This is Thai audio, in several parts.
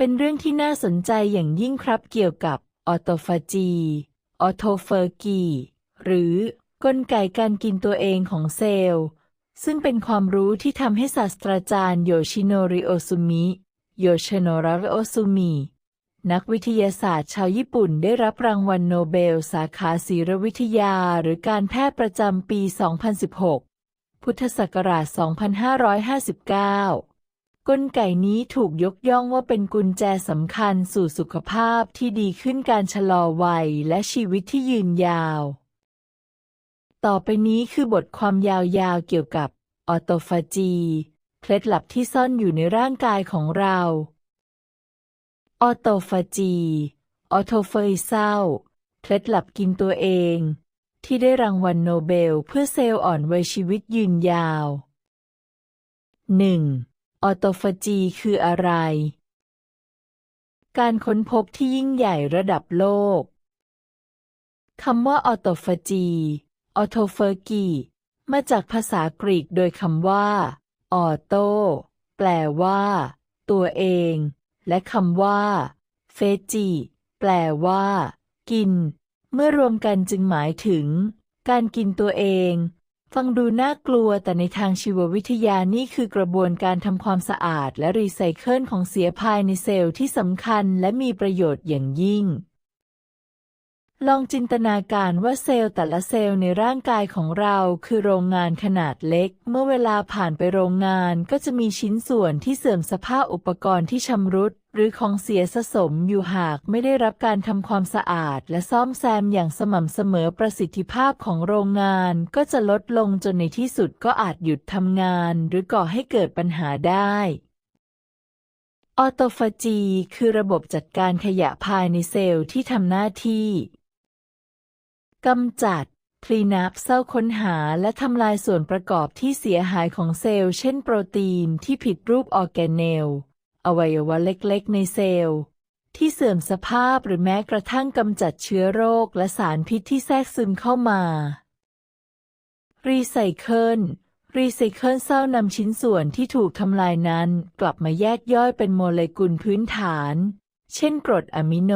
เป็นเรื่องที่น่าสนใจอย่างยิ่งครับเกี่ยวกับออโตฟาจี ออโทเฟอร์กี หรือกลไกการกินตัวเองของเซลล์ ซึ่งเป็นความรู้ที่ทำให้ศาสตราจารย์โยชิโนริโอซุมิ โยชิโนริโอซุมิ นักวิทยาศาสตร์ชาวญี่ปุ่นได้รับรางวัลโนเบล สาขาศีรวิทยาหรือการแพทย์ประจำปี 2016 พุทธศักราช 2559 กลไกนี้ถูกยกย่องว่าเป็นกุญแจสำคัญสู่สุขภาพที่ดีขึ้นการชะลอวัยและชีวิตที่ยืนยาว ต่อไปนี้คือบทความยาวๆเกี่ยวกับออโตฟาจี เคล็ดลับที่ซ่อนอยู่ในร่างกายของเราออโตฟาจีออโตเฟยเศร้า เคล็ดลับกินตัวเอง ที่ได้รางวัลโนเบลเพื่อเซลล์อ่อนวัยชีวิตยืนยาว 1. ออโตฟาจีคืออะไร การค้นพบที่ยิ่งใหญ่ระดับโลก คำว่าออโตฟาจี ออโตเฟอร์กี มาจากภาษากรีกโดยคำว่า ออโต แปลว่า ตัวเอง และคำว่า เฟจิแปลว่า กิน เมื่อรวมกันจึงหมายถึง การกินตัวเอง ฟังดูน่ากลัวแต่ในทางชีววิทยานี่คือกระบวนการทำความสะอาดและรีไซเคิลของเสียภายในเซลล์ที่สำคัญและมีประโยชน์อย่างยิ่ง ลองจินตนาการว่าเซลล์แต่ละเซลล์ในร่างกายของเราคือโรงงานขนาดเล็ก เมื่อเวลาผ่านไปโรงงานก็จะมีชิ้นส่วนที่เสื่อมสภาพอุปกรณ์ที่ชำรุด หรือของเสียสะสมอยู่หากไม่ได้รับการทำความสะอาด และซ่อมแซมอย่างสม่ำเสมอประสิทธิภาพของโรงงานก็จะลดลงจนในที่สุดก็อาจหยุดทำงาน หรือก่อให้เกิดปัญหาได้ออโตฟาจี คือระบบจัดการขยะภายในเซลล์ที่ทำหน้าที่กำจัดคลีนับเศร้าค้นหาและทำลายส่วนประกอบที่เสียหายของเซลล์ เช่นโปรตีนที่ผิดรูปออร์แกเนล อวัยวะเล็กๆ ในเซลล์ ที่เสื่อมสภาพหรือแม้กระทั่งกำจัดเชื้อโรคและสารพิษที่แทรกซึมเข้ามารีไซเคิลรีไซเคิลเศร้านำชิ้นส่วนที่ถูกทำลายนั้น กลับมาแยกย่อยเป็นโมเลกุลพื้นฐาน เช่นกรดอะมิโน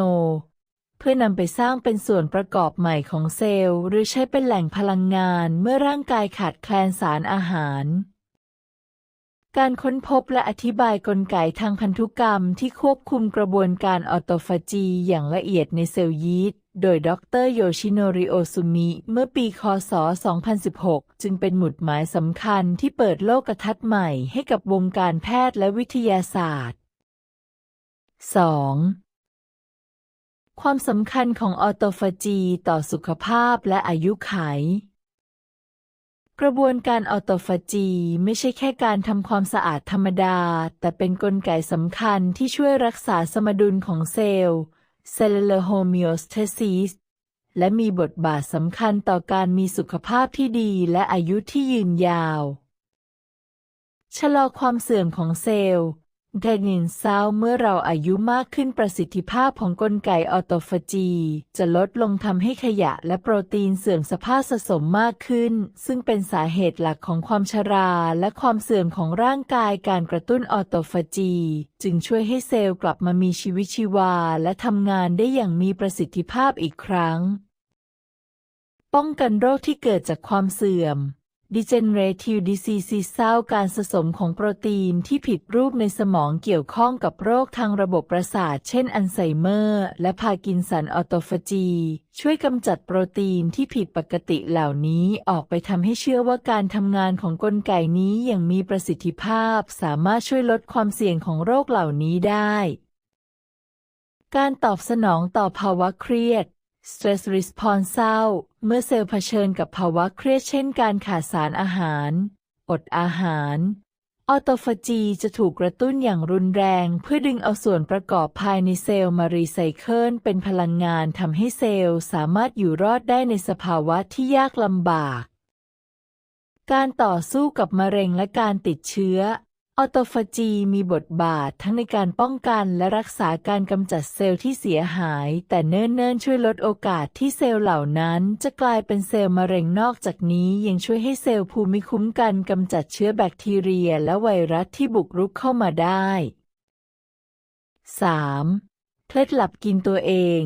เพื่อนำไปสร้างเป็นส่วนประกอบใหม่ของเซลล์ หรือใช้เป็นแหล่งพลังงานเมื่อร่างกายขาดแคลนสารอาหาร การค้นพบและอธิบายกลไกทางพันธุกรรมที่ควบคุมกระบวนการออโตฟาจีอย่างละเอียดในเซลล์ยีสต์โดยดรโยชิโนริโอซุมิ เมื่อปีคศ 2016 จึงเป็นหมุดหมายสำคัญที่เปิดโลกทัศน์ใหม่ให้กับวงการแพทย์และวิทยาศาสตร์ 2. ความสำคัญของออโตฟาจีต่อสุขภาพและอายุไข กระบวนการออโตฟาจีไม่ใช่แค่การทำความสะอาดธรรมดา แต่เป็นนกลไกสำคัญที่ช่วยรักษาสมดุลของเซลล์ cellular homeostasis และมีบทบาทสำคัญต่อการมีสุขภาพที่ดีและอายุที่ยืนยาว ชะลอความเสื่อมของเซลล์ แทนินเศร้าเมื่อเราอายุมากขึ้นประสิทธิภาพของกลไกออโตฟาจี จะลดลงทำให้ขยะและโปรตีนเสื่อมสภาพสะสมมากขึ้น ซึ่งเป็นสาเหตุหลักของความชราและความเสื่อมของร่างกายการกระตุ้นออโตฟาจี จึงช่วยให้เซลล์กลับมามีชีวิตชีวา และทำงานได้อย่างมีประสิทธิภาพอีกครั้ง ป้องกันโรคที่เกิดจากความเสื่อม Degenerative Disease เศร้าการสะสมของโปรตีนที่ผิดรูปในสมองเกี่ยวข้องกับโรคทางระบบประสาท เช่น อัลไซเมอร์ และพาร์กินสันออโตฟาจี ช่วยกำจัดโปรตีนที่ผิดปกติเหล่านี้ออกไปทำให้เชื่อว่าการทำงานของกลไกนี้อย่างมีประสิทธิภาพ สามารถช่วยลดความเสี่ยงของโรคเหล่านี้ได้ การตอบสนองต่อภาวะเครียด stress response เศร้า เมื่อเซลล์เผชิญกับภาวะเครียดเช่นการขาดสารอาหาร อดอาหาร ออโตฟาจีจะถูกกระตุ้นอย่างรุนแรง เพื่อดึงเอาส่วนประกอบภายในเซลล์มารีไซเคิลเป็นพลังงานทำให้เซลล์สามารถอยู่รอดได้ในสภาวะที่ยากลำบาก การต่อสู้กับมะเร็งและการติดเชื้อ ออโตฟาจีมีบทบาททั้งในการป้องกันและรักษาการกำจัดเซลล์ที่เสียหาย แต่เนิ่นๆ ช่วยลดโอกาสที่เซลล์เหล่านั้น จะกลายเป็นเซลล์มะเร็งนอกจากนี้ ยังช่วยให้เซลล์ภูมิคุ้มกันกำจัดเชื้อแบคทีเรียและไวรัสที่บุกรุกเข้ามาได้ 3. เคล็ดลับกินตัวเอง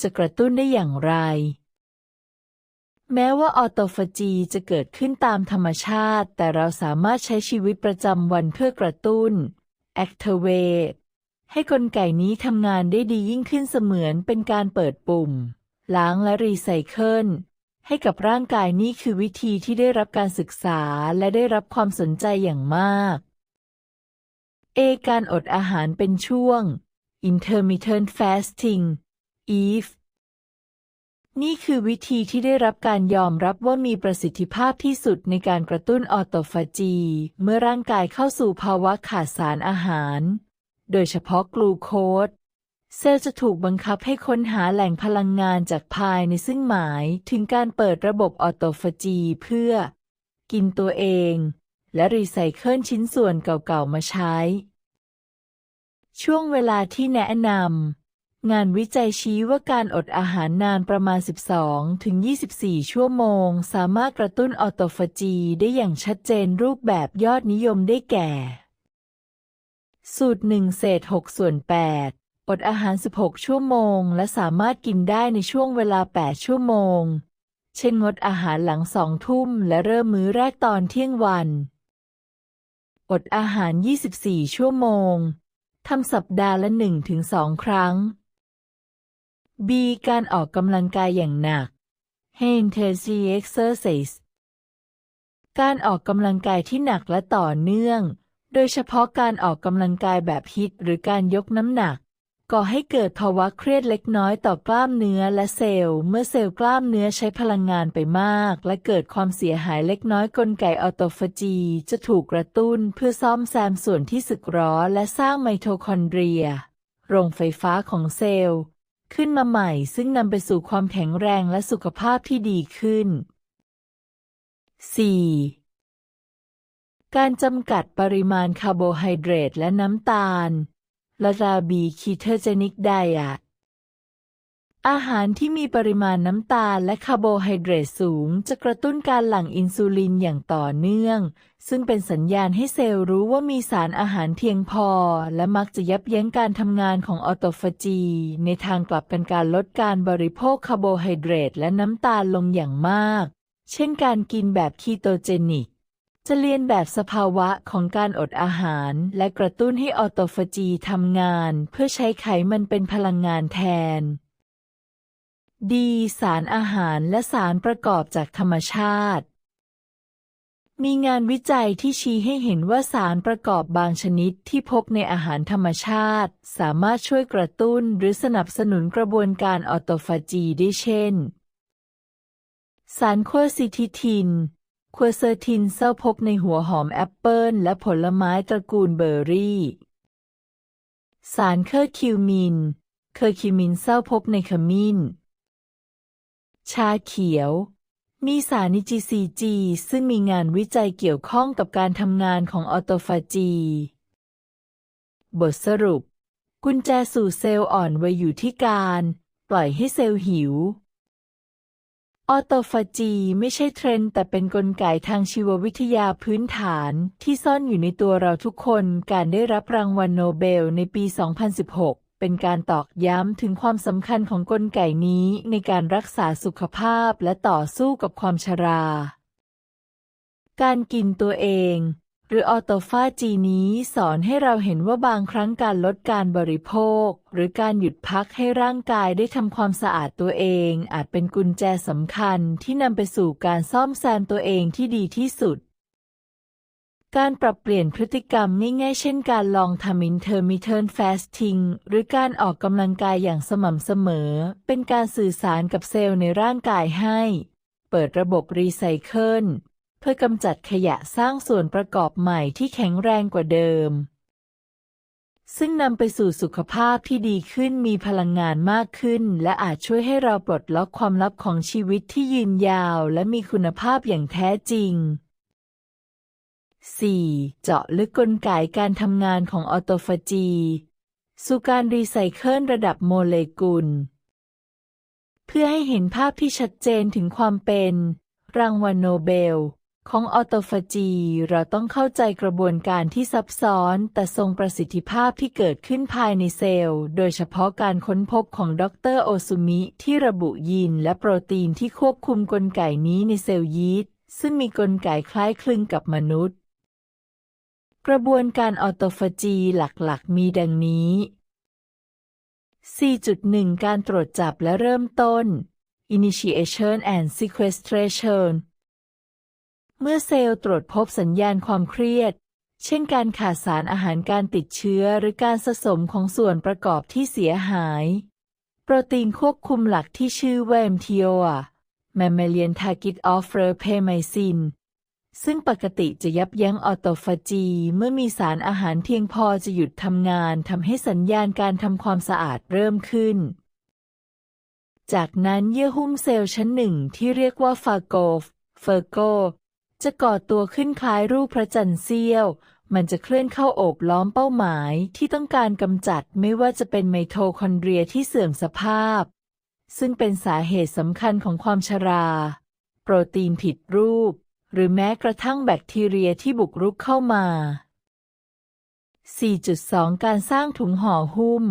จะกระตุ้นได้อย่างไร แม้ว่าออโตฟาจีจะเกิดขึ้นตามธรรมชาติ แต่เราสามารถใช้ชีวิตประจำวันเพื่อกระตุ้น activate ให้กลไกนี้ทำงานได้ดียิ่งขึ้นเสมือนเป็นการเปิดปุ่ม ล้างและรีไซเคิลให้กับร่างกายนี่คือวิธีที่ได้รับการศึกษาและได้รับความสนใจอย่างมาก A การอดอาหารเป็นช่วง intermittent fasting EVE นี่คือวิธีที่ได้รับการยอมรับว่ามีประสิทธิภาพที่สุดในการกระตุ้นออโตฟาจี เมื่อร่างกายเข้าสู่ภาวะขาดสารอาหาร โดยเฉพาะกลูโคสเซลล์จะถูกบังคับให้ค้นหาแหล่งพลังงานจากภายในซึ่งหมายถึงการเปิดระบบออโตฟาจีเพื่อ กินตัวเอง และรีไซเคิลชิ้นส่วนเก่าๆมาใช้ ช่วงเวลาที่แนะนำ งานวิจัยชี้ว่าการอดอาหารนานประมาณ 12 ถึง 24 ชั่วโมง สามารถกระตุ้นออโตฟาจีได้อย่างชัดเจนรูปแบบยอดนิยมได้แก่ สูตร 1 เศษ 6 ส่วน 8 อดอาหาร 16 ชั่วโมง และสามารถกินได้ในช่วงเวลา 8 ชั่วโมง เช่นงดอาหารหลังสองทุ่ม และเริ่มมื้อแรกตอนเที่ยงวัน อดอาหาร 24 ชั่วโมง ทำสัปดาห์ละ 1-2 ครั้ง B การออกกำลังกายอย่างหนัก Intensity exercise การออกกำลังกายที่หนักและต่อเนื่อง โดยเฉพาะการออกกำลังกายแบบฮิตหรือการยกน้ำหนัก ก่อให้เกิดภาวะเครียดเล็กน้อยต่อกล้ามเนื้อและเซลล์ เมื่อเซลล์กล้ามเนื้อใช้พลังงานไปมาก และเกิดความเสียหายเล็กน้อยกลไกออโตฟาจี จะถูกกระตุ้นเพื่อซ่อมแซมส่วนที่สึกหรอและสร้างไมโทคอนเดรีย โรงไฟฟ้าของเซลล์ ขึ้นมาใหม่ ซึ่งนำไปสู่ความแข็งแรงและสุขภาพที่ดีขึ้น 4. การจำกัดปริมาณคาร์โบไฮเดรตและน้ำตาลลาลาบีคีเทอร์เจนิกไดอะ อาหารที่มีปริมาณน้ำตาลและคาร์โบไฮเดรตสูง จะกระตุ้นการหลั่งอินซูลินอย่างต่อเนื่อง ซึ่งเป็นสัญญาณให้เซลล์รู้ว่ามีสารอาหารเพียงพอ และมักจะยับยั้งการทำงานของออโตฟาจี ในทางกลับกันการลดการบริโภคคาร์โบไฮเดรตและน้ำตาลลงอย่างมาก เช่นการกินแบบคีโตเจนิกจะเรียนแบบสภาวะของการอดอาหาร และกระตุ้นให้ออโตฟาจีทำงาน เพื่อใช้ไขมันเป็นพลังงานแทน ดี สารอาหารและสารประกอบจากธรรมชาติ มีงานวิจัยที่ชี้ให้เห็นว่าสารประกอบบางชนิดที่พบในอาหารธรรมชาติ สามารถช่วยกระตุ้นหรือสนับสนุนกระบวนการออโตฟาจีได้เช่น สารโคซิทิทินควเซอร์ทินเซลพบในหัวหอมแอปเปิลและผลไม้ตระกูลเบอร์รี่ สารเคอร์คิวมิน เคอร์คิวมินเซลพบในขมิ้น ชาเขียว มีสารนิจิซีจีซึ่งมีงานวิจัยเกี่ยวข้องกับการทำงานของออโตฟาจี บทสรุป กุญแจสู่เซลล์อ่อนไวัยอยู่ที่การ ปล่อยให้เซลล์หิว ออโตฟาจีไม่ใช่เทรนด์แต่เป็นนกลไกทางชีววิทยาพื้นฐานที่ซ่อนอยู่ในตัวเราทุกคน การได้รับรางวัลโนเบลในปี 2016 เป็นการตอกย้ำถึงความสำคัญของกลไกนี้ในการรักษาสุขภาพและต่อสู้กับความชรา การกินตัวเอง หรือออโตฟาจีนี้สอนให้เราเห็นว่าบางครั้งการลดการบริโภค หรือการหยุดพักให้ร่างกายได้ทำความสะอาดตัวเอง อาจเป็นกุญแจสำคัญที่นำไปสู่การซ่อมแซมตัวเองที่ดีที่สุด การปรับเปลี่ยนพฤติกรรมง่ายๆเช่นการลองทำ intermittent fasting หรือการออกกำลังกายอย่างสม่ำเสมอ เป็นการสื่อสารกับเซลล์ในร่างกายให้ เปิดระบบรีไซเคิลเพื่อกำจัดขยะสร้างส่วนประกอบใหม่ที่แข็งแรงกว่าเดิม ซึ่งนำไปสู่สุขภาพที่ดีขึ้นมีพลังงานมากขึ้น และอาจช่วยให้เราปลดล็อกความลับของชีวิตที่ยืนยาว และมีคุณภาพอย่างแท้จริง 4. เจาะลึกกลไกการทำงานของออโตฟาจี สู่การรีไซเคิลระดับโมเลกุล เพื่อให้เห็นภาพที่ชัดเจนถึงความเป็น รางวัลโนเบล ของออโตฟาจี เราต้องเข้าใจกระบวนการที่ซับซ้อนแต่ทรงประสิทธิภาพที่เกิดขึ้นภายในเซลล์ โดยเฉพาะการค้นพบของดรโอซุมิ ที่ระบุยีนและโปรตีนที่ควบคุมกลไกนี้ในเซลล์ยีสต์ซึ่งมีกลไกคล้ายคลึงกับมนุษย์ กระบวนการออโตฟาจีหลักๆ มีดังนี้ 4.1 การตรวจจับและเริ่มต้น Initiation and Sequestration เมื่อเซลล์ตรวจพบสัญญาณความเครียด เช่นการขาดสารอาหารการติดเชื้อหรือการสะสมของส่วนประกอบที่เสียหาย โปรตีนควบคุมหลักที่ชื่อว่า MTOA Mammalian Target of Rapamycin ซึ่งปกติจะยับยั้งออโตฟาจี เมื่อมีสารอาหารเพียงพอจะหยุดทำงานทำให้สัญญาณการทำความสะอาดเริ่มขึ้น จากนั้นเยื่อหุ้มเซลล์ชั้นหนึ่งที่เรียกว่าฟาโกฟเฟอร์โก จะก่อตัวขึ้นคล้ายรูปพระจันทร์เสี้ยว มันจะเคลื่อนเข้าโอบล้อมเป้าหมายที่ต้องการกำจัดไม่ว่าจะเป็นไมโทคอนเดรียที่เสื่อมสภาพ ซึ่งเป็นสาเหตุสำคัญของความชรา โปรตีนผิดรูป หรือแม้กระทั่งแบคทีเรียที่บุกรุกเข้ามา 4.2 การสร้างถุงห่อหุ้ม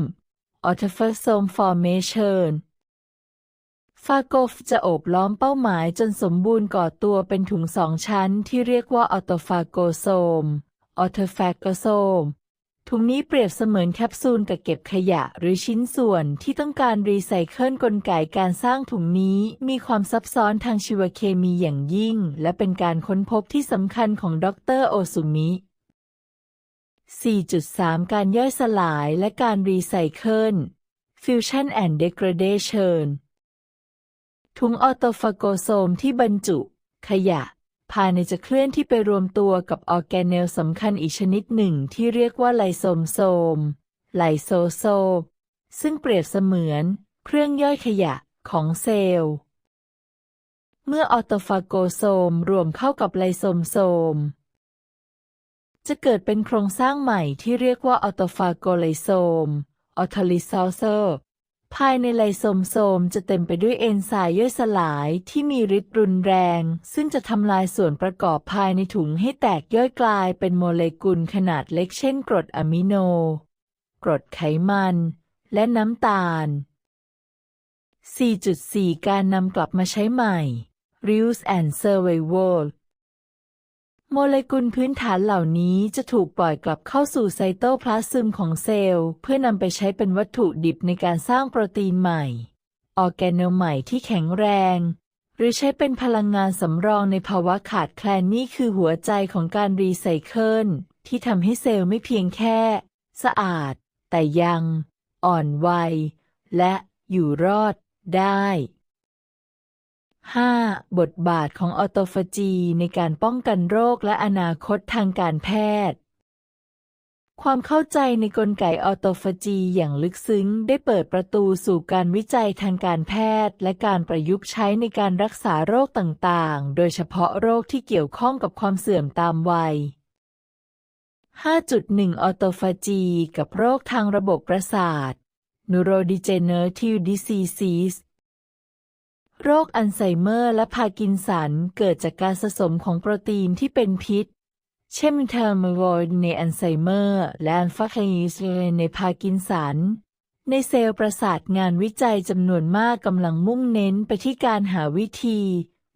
Autophosome Formation ฟาโกฟจะโอบล้อมเป้าหมายจนสมบูรณ์ก่อตัวเป็นถุงสองชั้นที่เรียกว่าออโตฟาโกโซมออโตฟาโกโซม ถุงนี้เปรียบเสมือนแคปซูลกักเก็บขยะหรือชิ้นส่วนที่ต้องการรีไซเคิลกลไกการสร้างถุงนี้มีความซับซ้อนทางชีวเคมีอย่างยิ่ง และเป็นการค้นพบที่สำคัญของดรโอซุมิ 4.3 การย่อยสลายและการรีไซเคิล Fusion and Degradation ถุงออโตฟาโกโซมที่บรรจุ ขยะ ภายในจะเคลื่อนที่ไปรวมตัวกับออร์แกเนลสำคัญอีกชนิดหนึ่งที่เรียกว่าไลโซมโซม ไลโซโซซึ่งเปรียบเสมือน เครื่องย่อยขยะของเซลล์ เมื่อออโตฟาโกโซมรวมเข้ากับไลโซมโซม จะเกิดเป็นโครงสร้างใหม่ที่เรียกว่าออโตฟาโกไลโซม ออโทลิซอลเซอร์ ภายในไลโซมโซมจะเต็มไปด้วยเอนไซม์ย่อยสลายที่มีฤทธิ์รุนแรง ซึ่งจะทำลายส่วนประกอบภายในถุงให้แตกย่อยกลายเป็นโมเลกุลขนาดเล็กเช่นกรดอะมิโน กรดไขมัน และน้ำตาล 4.4 การนำกลับมาใช้ใหม่ Reuse and Survival โมเลกุลพื้นฐานเหล่านี้จะถูกปล่อยกลับเข้าสู่ไซโตพลาซึมของเซลล์ เพื่อนำไปใช้เป็นวัตถุดิบในการสร้างโปรตีนใหม่ ออแกเนใหม่ที่แข็งแรง หรือใช้เป็นพลังงานสำรองในภาวะขาดแคลนนี่คือหัวใจของการรีไซเคิลที่ทำให้เซลล์ไม่เพียงแค่ สะอาด แต่ยัง อ่อนวัย และอยู่รอดได้ 5. บทบาทของออโตฟาจีในการป้องกันโรคและอนาคตทางการแพทย์ ความเข้าใจในกลไกออโตฟาจีอย่างลึกซึ้งได้เปิดประตูสู่การวิจัยทางการแพทย์ และการประยุกต์ใช้ในการรักษาโรคต่างๆ โดยเฉพาะโรคที่เกี่ยวข้องกับความเสื่อมตามวัย 5.1 ออโตฟาจี กับโรคทางระบบประสาท neurodegenerative diseases โรคอัลไซเมอร์และพาร์กินสันเกิดจากการสะสมของโปรตีนที่เป็นพิษ เช่นเทอร์มโรยในอัลไซเมอร์ และอัลฟาคนีสในพาร์กินสัน ในเซลล์ประสาทงานวิจัยจำนวนมากกำลังมุ่งเน้นไปที่การหาวิธี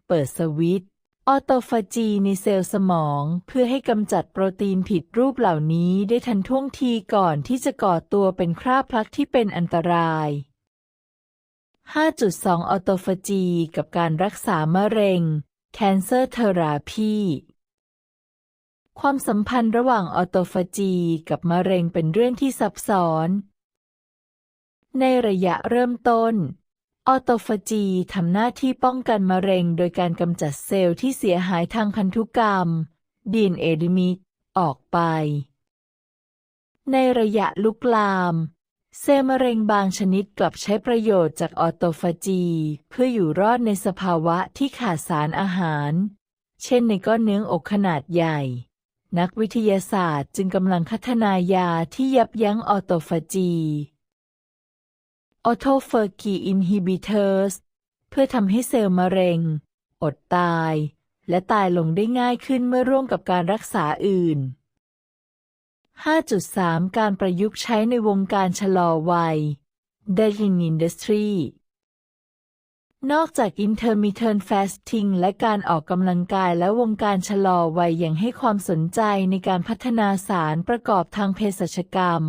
เปิดสวิตช์ออโตฟาจีในเซลล์สมอง เพื่อให้กำจัดโปรตีนผิดรูปเหล่านี้ได้ทันท่วงทีก่อนที่จะก่อตัวเป็นคราบพลักที่เป็นอันตราย 5.2 ออโตฟาจี กับการรักษามะเร็ง Cancer Therapy ความสัมพันธ์ระหว่างออโตฟาจี กับมะเร็งเป็นเรื่องที่ซับซ้อน ในระยะเริ่มต้น ออโตฟาจีทำหน้าที่ป้องกันมะเร็งโดยการกำจัดเซลล์ที่เสียหายทางพันธุกรรม DNA ดิมิกออกไป ในระยะลุกลาม เซลล์มะเร็งบางชนิดกลับใช้ประโยชน์จากออโตฟาจี เพื่ออยู่รอดในสภาวะที่ขาดสารอาหาร เช่นในก้อนเนื้ออกขนาดใหญ่ นักวิทยาศาสตร์จึงกำลังพัฒนายาที่ยับยั้งออโตฟาจีออโตเฟอร์กีอินฮิบิเตอร์สเพื่อทำให้เซลล์มะเร็ง อดตาย และตายลงได้ง่ายขึ้นเมื่อร่วมกับการรักษาอื่น 5.3 การประยุกต์ใช้ในวงการชะลอวัย Dining Industry นอกจาก intermittent fasting และการออกกำลังกายและวงการชะลอวัยยังให้ความสนใจในการพัฒนาสารประกอบทางเภสัชกรรม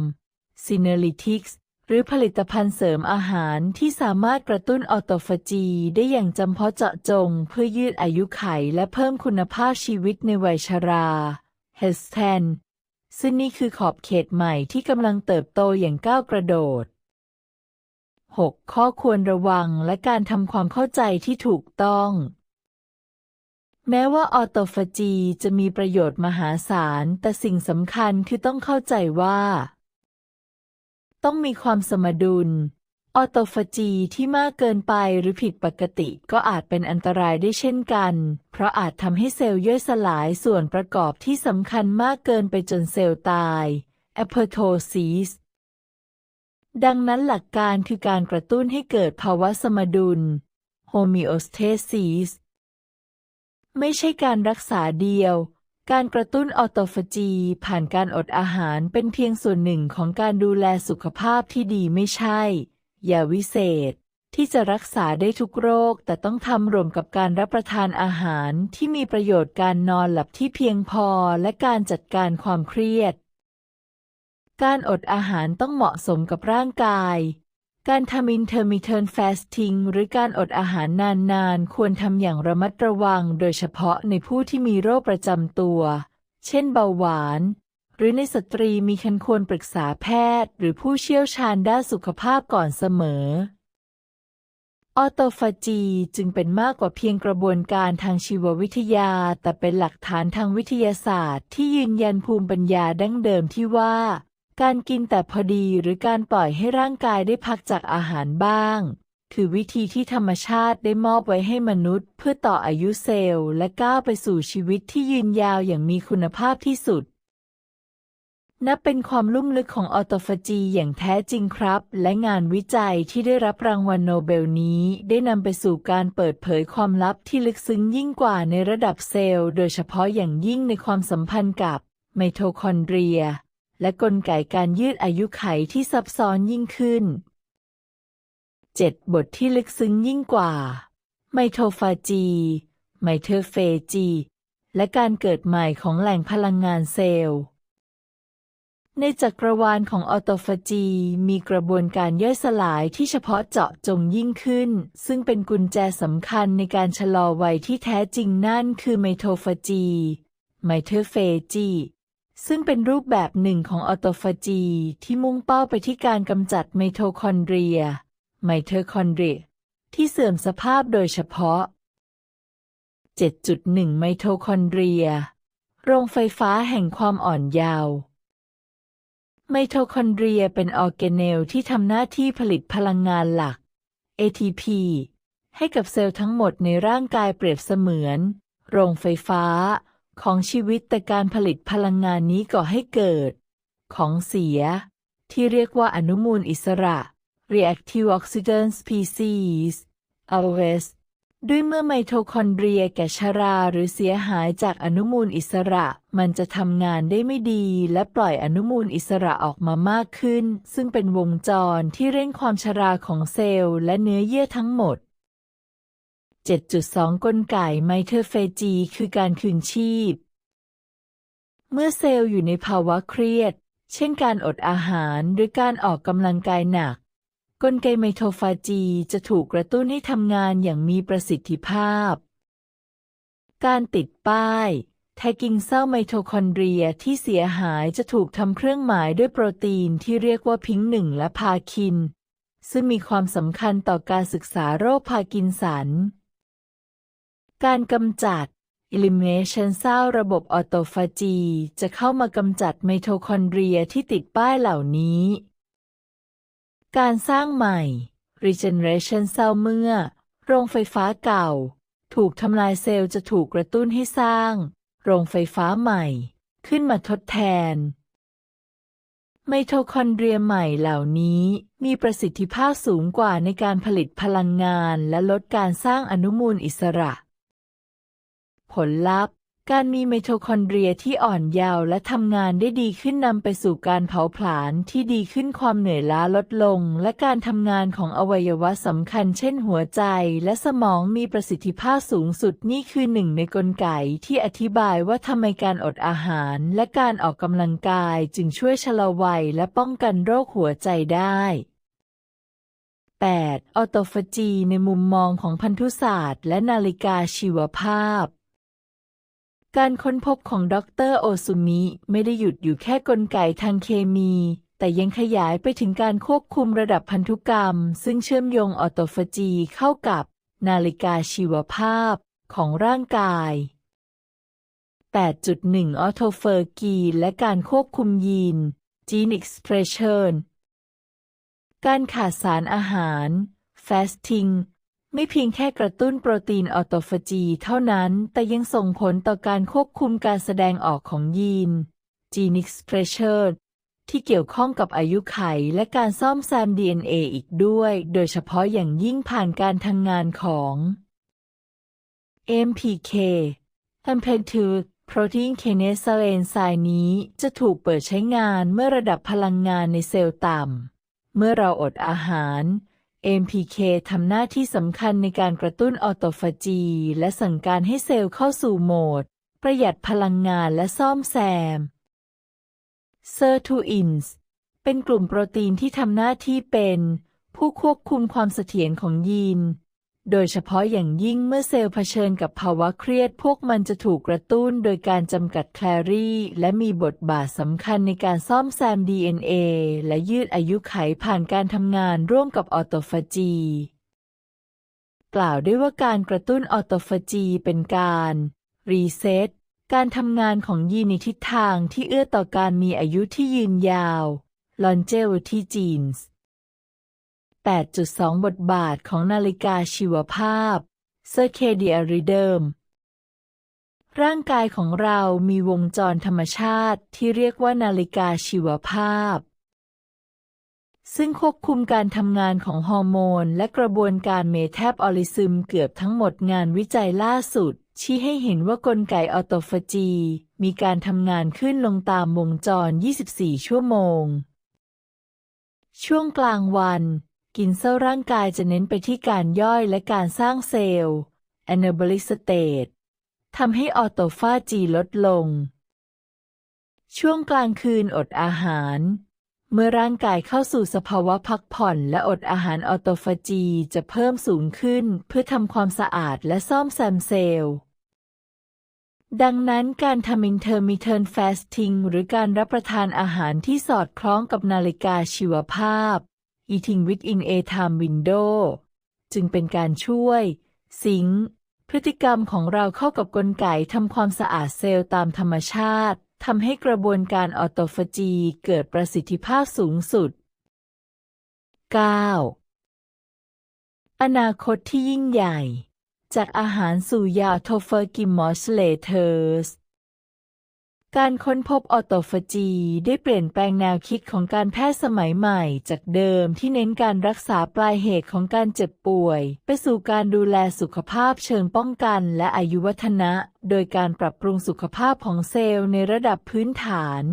Synerlytics หรือผลิตภัณฑ์เสริมอาหารที่สามารถกระตุ้นออโตฟาจีได้อย่างจำเพาะเจาะจง เพื่อยืดอายุไขและเพิ่มคุณภาพชีวิตในวัยชรา h e s t a n ซึ่งนี่คือขอบเขตใหม่ที่กำลังเติบโตอย่างก้าวกระโดด 6. ข้อควรระวังและการทำความเข้าใจที่ถูกต้อง แม้ว่าออโตฟาจีจะมีประโยชน์มหาศาล แต่สิ่งสำคัญคือต้องเข้าใจว่า ต้องมีความสมดุล ออโตฟาจีที่มากเกินไปหรือผิดปกติก็อาจเป็นอันตรายได้เช่นกัน เพราะอาจทำให้เซลล์ย่อยสลายส่วนประกอบที่สำคัญมากเกินไปจนเซลล์ตาย apoptosis ดังนั้นหลักการคือการกระตุ้นให้เกิดภาวะสมดุล homeostasis ไม่ใช่การรักษาเดียว การกระตุ้นออโตฟาจี ผ่านการอดอาหารเป็นเพียงส่วนหนึ่งของการดูแลสุขภาพที่ดีไม่ใช่ ยาวิเศษ ที่จะรักษาได้ทุกโรค แต่ต้องทำรวมกับการรับประทานอาหารที่มีประโยชน์การนอนหลับที่เพียงพอและการจัดการความเครียด การอดอาหารต้องเหมาะสมกับร่างกาย การทำ intermittent fasting หรือการอดอาหารนานๆ ควรทำอย่างระมัดระวัง โดยเฉพาะในผู้ที่มีโรคประจำตัว เช่นเบาหวาน หรือในสตรีมีคันควรปรึกษาแพทย์ หรือผู้เชี่ยวชาญด้านสุขภาพก่อนเสมอ ออโตฟาจีจึงเป็นมากกว่าเพียงกระบวนการทางชีววิทยา แต่เป็นหลักฐานทางวิทยาศาสตร์ ที่ยืนยันภูมิปัญญาดั้งเดิมที่ว่า การกินแต่พอดีหรือการปล่อยให้ร่างกายได้พักจากอาหารบ้างคือวิธีที่ธรรมชาติได้มอบไว้ให้มนุษย์ เพื่อต่ออายุเซลล์และก้าวไปสู่ชีวิตที่ยืนยาวอย่างมีคุณภาพที่สุด นับเป็นความลุ่มลึกของออโตฟาจีอย่างแท้จริงครับ และงานวิจัยที่ได้รับรางวัลโนเบลนี้ ได้นำไปสู่การเปิดเผยความลับที่ลึกซึ้งยิ่งกว่าในระดับเซลล์ โดยเฉพาะอย่างยิ่งในความสัมพันธ์กับไมโทคอนเดรีย และกลไกการยืดอายุไขที่ซับซ้อนยิ่งขึ้น 7. บทที่ลึกซึ้งยิ่งกว่า ไมโทฟาจี ไมเทอร์เฟจี และการเกิดใหม่ของแหล่งพลังงานเซลล์ ในจักรวาลของออโตฟาจี มีกระบวนการย่อยสลายที่เฉพาะเจาะจงยิ่งขึ้น ซึ่งเป็นกุญแจสำคัญในการชะลอวัยที่แท้จริงนั่นคือไมโทฟาจีไมเทอร์เฟจีซึ่งเป็นรูปแบบหนึ่งของออโตฟาจี ที่มุ่งเป้าไปที่การกำจัดไมโทคอนเดรีย ไมโทคอนเดรีย ที่เสื่อมสภาพโดยเฉพาะ 7.1 ไมโทคอนเดรีย โรงไฟฟ้าแห่งความอ่อนเยาว์ ไมโทคอนเดรียเป็นออร์แกเนลที่ทำหน้าที่ผลิตพลังงานหลัก ATP ให้กับเซลล์ทั้งหมดในร่างกายเปรียบเสมือน โรงไฟฟ้า ของชีวิตแต่การผลิตพลังงานนี้ก่อให้เกิด ของเสีย ที่เรียกว่าอนุมูลอิสระ reactive oxygen species ROS ด้วยเมื่อไมโทคอนเดรียแก่ชราหรือเสียหายจากอนุมูลอิสระ มันจะทำงานได้ไม่ดี และปล่อยอนุมูลอิสระออกมามากขึ้น ซึ่งเป็นวงจรที่เร่งความชราของเซลล์และเนื้อเยื่อทั้งหมด 7.2 กลไกไมเทอร์เฟจีคือการคืนชีพ เมื่อเซลล์อยู่ในภาวะเครียด เช่นการอดอาหารหรือการออกกำลังกายหนัก กลไกไมโทฟาจีจะถูกกระตุ้นให้ทำงานอย่างมีประสิทธิภาพ การติดป้ายแทกิงเซลไมโทคอนเดรียที่เสียหายจะถูกทำเครื่องหมายด้วยโปรตีนที่เรียกว่าพิงหนึ่งและพาคิน ซึ่งมีความสำคัญต่อการศึกษาโรคพาร์กินสัน การกำจัด elimination เศร้าระบบออโตฟาจี จะเข้ามากำจัดไมโทคอนเดรียที่ติดป้ายเหล่านี้ การสร้างใหม่ regeneration เศร้าเมื่อ โรงไฟฟ้าเก่า ถูกทำลายเซลล์จะถูกกระตุ้นให้สร้าง โรงไฟฟ้าใหม่ ขึ้นมาทดแทน ไมโทคอนเดรียใหม่เหล่านี้มีประสิทธิภาพสูงกว่าในการผลิตพลังงานและลดการสร้างอนุมูลอิสระ ผลลัพธ์ การมีไมโทคอนเดรียที่อ่อนเยาว์และทำงานได้ดีขึ้นนำไปสู่การเผาผลาญที่ดีขึ้นความเหนื่อยล้าลดลง และการทำงานของอวัยวะสำคัญเช่นหัวใจและสมองมีประสิทธิภาพสูงสุดนี่คือหนึ่งในกลไกที่อธิบายว่าทำไมการอดอาหารและการออกกำลังกายจึงช่วยชะลอวัยและป้องกันโรคหัวใจได้ 8. ออโตฟาจีในมุมมองของพันธุศาสตร์ และนาฬิกาชีวภาพ การค้นพบของดรโอซุมิไม่ได้หยุดอยู่แค่กลไกทางเคมี แต่ยังขยายไปถึงการควบคุมระดับพันธุกรรม ซึ่งเชื่อมโยงออโตฟาจีเข้ากับนาฬิกาชีวภาพของร่างกาย 8.1 ออโตเฟอร์กีและการควบคุมยีน Gene Expression การขาดสารอาหาร fasting ไม่เพียงแค่กระตุ้นโปรตีนออโตฟาจีเท่านั้น แต่ยังส่งผลต่อการควบคุมการแสดงออกของยีน Gene Expression ที่เกี่ยวข้องกับอายุไขและการซ่อมแซม DNA อีกด้วย โดยเฉพาะอย่างยิ่งผ่านการทำงานของ MPK a m p l i t u d e Protein Kinase เอนไซม์นี้จะถูกเปิดใช้งานเมื่อระดับพลังงานในเซลล์ต่ำ เมื่อเราอดอาหาร MPK ทำหน้าที่สำคัญในการกระตุ้นออโตฟาจี และสั่งการให้เซลล์เข้าสู่โหมด ประหยัดพลังงานและซ่อมแซม s i r t u i n s เป็นกลุ่มโปรตีนที่ทำหน้าที่เป็น ผู้ควบคุมความเสถียรของยีน โดยเฉพาะอย่างยิ่งเมื่อเซลล์เผชิญกับภาวะเครียด พวกมันจะถูกกระตุ้นโดยการจำกัดแคลอรี่ และมีบทบาทสำคัญในการซ่อมแซม DNA และยืดอายุไขผ่านการทำงานร่วมกับออโตฟาจี กล่าวได้ว่าการกระตุ้นออโตฟาจีเป็นการ รีเซ็ตการทำงานของยีนในทิศทางที่เอื้อต่อการมีอายุที่ยืนยาว longevity genes 8.2 บทบาทของนาฬิกาชีวภาพ circadian rhythm ร่างกายของเรามีวงจรธรรมชาติที่เรียกว่านาฬิกาชีวภาพ ซึ่งควบคุมการทำงานของฮอร์โมน และกระบวนการเมแทบอลิซึมเกือบทั้งหมดงานวิจัยล่าสุด ชี้ให้เห็นว่ากลไกออโตฟาจี มีการทำงานขึ้นลงตามวงจร 24 ชั่วโมง ช่วงกลางวัน กินเซลร่างกายจะเน้นไปที่การย่อยและการสร้างเซลล์ anabolic state ทำให้ออโตฟาจีลดลง ช่วงกลางคืนอดอาหาร เมื่อร่างกายเข้าสู่สภาวะพักผ่อนและอดอาหารออโตฟาจีจะเพิ่มสูงขึ้นเพื่อทำความสะอาดและซ่อมแซมเซลล์ ดังนั้นการทำ intermittent fasting หรือการรับประทานอาหารที่สอดคล้องกับนาฬิกาชีวภาพ eating within a time window จึงเป็นการช่วย สิงพฤติกรรมของเราเข้ากับกลไกทำความสะอาดเซลล์ตามธรรมชาติทำให้กระบวนการออโตฟาจีเกิดประสิทธิภาพสูงสุด 9. อนาคตที่ยิ่งใหญ่ จากอาหารสู่ยาโทเฟอร์กิมอสเลเทอร์ส การค้นพบออโตฟาจี ได้เปลี่ยนแปลงแนวคิดของการแพทย์สมัยใหม่ จากเดิมที่เน้นการรักษาปลายเหตุของการเจ็บป่วย ไปสู่การดูแลสุขภาพเชิงป้องกันและอายุวัฒนะ โดยการปรับปรุงสุขภาพของเซลล์ในระดับพื้นฐาน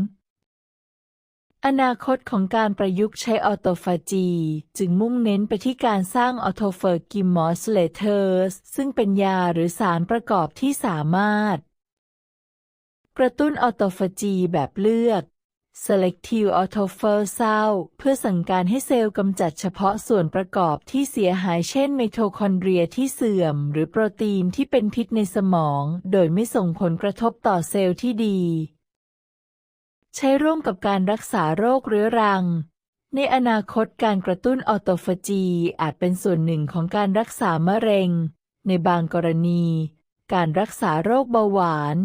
อนาคตของการประยุกต์ใช้ออโตฟาจี จึงมุ่งเน้นไปที่การสร้างออโตเฟอร์กิมอสเลเทอร์สซึ่งเป็นยาหรือสารประกอบที่สามารถ กระตุ้นออโตฟาจีแบบเลือก selective autophagy เศร้าเพื่อสั่งการให้เซลล์กำจัดเฉพาะส่วนประกอบที่เสียหายเช่นไมโทคอนเดรียที่เสื่อม หรือโปรตีนที่เป็นพิษในสมอง โดยไม่ส่งผลกระทบต่อเซลล์ที่ดี ใช้ร่วมกับการรักษาโรคเรื้อรัง ในอนาคตการกระตุ้นออโตฟาจีอาจเป็นส่วนหนึ่งของการรักษามะเร็ง ในบางกรณี การรักษาโรคเบาหวาน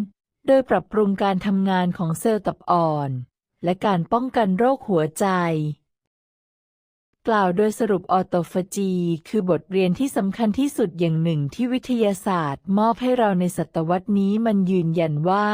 โดยปรับปรุงการทำงานของเซลล์ตับอ่อน และการป้องกันโรคหัวใจ กล่าวโดยสรุปออโตฟาจี คือบทเรียนที่สำคัญที่สุดอย่างหนึ่งที่วิทยาศาสตร์ มอบให้เราในศตวรรษนี้มันยืนยันว่า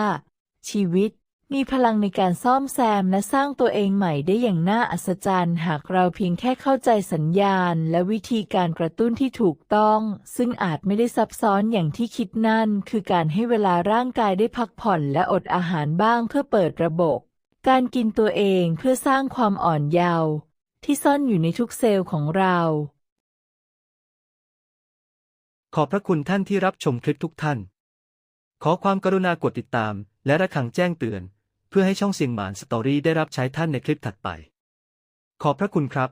ชีวิต มีพลังในการซ่อมแซมและสร้างตัวเองใหม่ได้อย่างน่าอัศจรรย์ หากเราเพียงแค่เข้าใจสัญญาณ และวิธีการกระตุ้นที่ถูกต้อง ซึ่งอาจไม่ได้ซับซ้อนอย่างที่คิดนั่น คือการให้เวลาร่างกายได้พักผ่อนและอดอาหารบ้างเพื่อเปิดระบบ การกินตัวเองเพื่อสร้างความอ่อนเยาว์ที่ซ่อนอยู่ในทุกเซลล์ของเรา ขอบพระคุณท่านที่รับชมคลิปทุกท่าน ขอความกรุณากดติดตาม และระฆังแจ้งเตือน เพื่อให้ช่องเสียงหมานสตอรี่ได้รับใช้ท่านในคลิปถัดไป ขอบพระคุณครับ